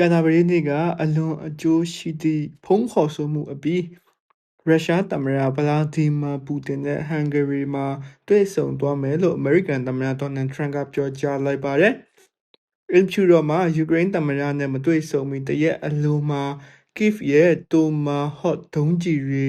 ကြာသပတေးနေ့ကအလွန်အကျိုးရှိသည့်ဖုံးခေါ်ဆိုမှုအပြီးရုရှားသမ္မတဗလာဒီမာပူတင်နဲ့ဟန်ဂေရီမှာတွေ့ဆုံသွားမယ်လို့အမေရိကန်သမ္မတဒေါ်နယ်ထရန့်ကပြောကြားလိုက်ပါတယ်။အင်ဖြူတော်မှာယူကရိန်းသမ္မတနဲ့မတွေ့ဆုံမီတရက်အလိုမှာကိဗ်ရဲ့တိုမာဟော့ဒုံးကျည်တွေ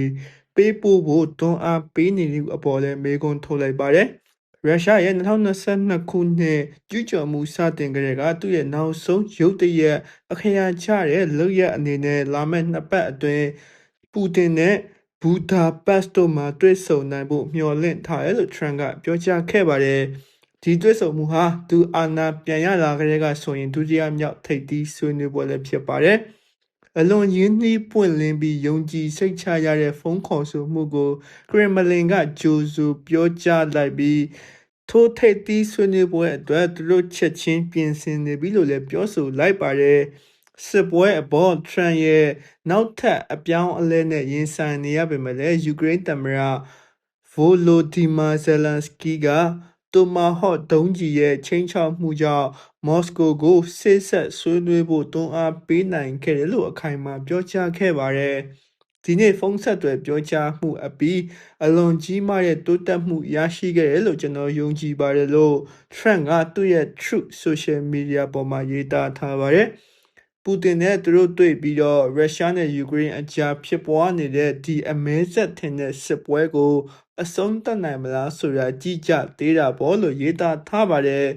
ပေးပို့ဖို့တွန်းအားပေးနေတဲ့အပေါ်လည်းမေးခွန်းထုတ်လိုက်ပါတယ်။ ရုရှားရဲ့2022ခုနှစ်ကျူးကျော်မှုစတင်ကတည်းကသူ့ရဲ့နောက်ဆုံးရုတ်တရက်အခရာချတဲ့လုပ်ရက်အနေနဲ့လာမယ့်နှစ်ပတ်အတွင်းပူတင်နဲ့ဘူဒါပက်စ်တို့မှာတွေ့ဆုံနိုင်ဖို့မျှော်လင့်ထားတယ်လို့ထရန့်ကပြောကြားခဲ့ပါတယ်။ဒီတွေ့ဆုံမှုဟာသူအာဏာပြန်ရလာကလေးကဆိုရင်ဒုတိယမြောက်ထိပ်သီးဆွေးနွေးပွဲလည်းဖြစ်ပါတယ်။ အလွန်ရင်းနှီးပွင့်လင်းပြီးယုံကြည်စိတ်ချရတဲ့ဖုန်းခေါ်ဆိုမှုကိုကရမလင်ကကြိုဆိုပြောကြားလိုက်ပြီးထိုထိပ်သီးဆွေးနွေးပွဲအတွက်သူတို့ချက်ချင်းပြင်ဆင်နေပြီလို့လည်းပြောဆိုလိုက်ပါတယ်စစ်ပွဲအပေါ်ထရန်ရဲ့နောက်ထပ်အပြောင်းအလဲနဲ့ရင်ဆိုင်နေရပေမဲ့လည်းယူကရိန်းသမ္မတဗိုလိုဒီမာဇယ်လန်စကီက တိုမာဟော့ဒုံးကြီးရဲ့ချင်းချောက်မှုကြောင့်မော်စကိုကိုဆေးဆက်ဆွေးနွေးဖို့တွန်းအားပေးနိုင်ခဲ့တယ်လို့အခိုင်အမာပြောကြားခဲ့ပါတယ်။ဒီနေ့ဖုန်းဆက်သွယ်ပြောကြားမှုအပြီးအလွန်ကြီးမားတဲ့တိုးတက်မှုရရှိခဲ့တယ်လို့ကျွန်တော်ယုံကြည်ပါတယ်လို့ Trump ကသူ့ရဲ့ Truth Social Media ပေါ်မှာရေးသားထားပါတယ်။ပူ တင်နဲ့သူတို့တွေ့ပြီးတော့ရုရှားနဲ့ယူကရိန်းအကြားဖြစ်ပွားနေတဲ့ဒီအမဲဆက်ထင်တဲ့စစ်ပွဲကိုအဆုံးသတ်နိုင်မလားဆိုတာကြည့်ကြသေးတာပေါ့လို့ရေးသားထားပါတယ်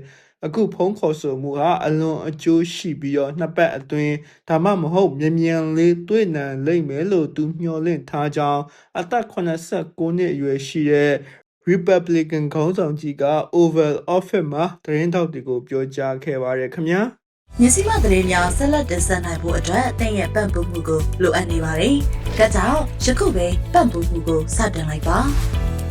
အခုဖုန်းခေါ်ဆိုမှုဟာအလွန်အကျိုးရှိပြီးတော့နှစ်ပတ်အတွင်းဒါမှမဟုတ်မြန်မြန်လေးတွေ့နိုင်လိမ့်မယ်လို့သူမျှော်လင့်ထားကြောင်းအသက်89နှစ်အရွယ်ရှိတဲ့ Republican ခေါင်းဆောင်ကြီးက Oval Office မှာသတင်းထောက်တွေကိုပြောကြားခဲ့ပါတယ်ခင်ဗျာ မြစီမသတင်းများဆက်လက်တင်ဆက်နိုင်ဖို့အတွက်အသင်ရဲ့ပံ့ပိုးမှုကိုလိုအပ်နေပါတယ်။ဒါကြောင့်ယခုပဲပံ့ပိုးမှုကိုစတင်လိုက်ပါ။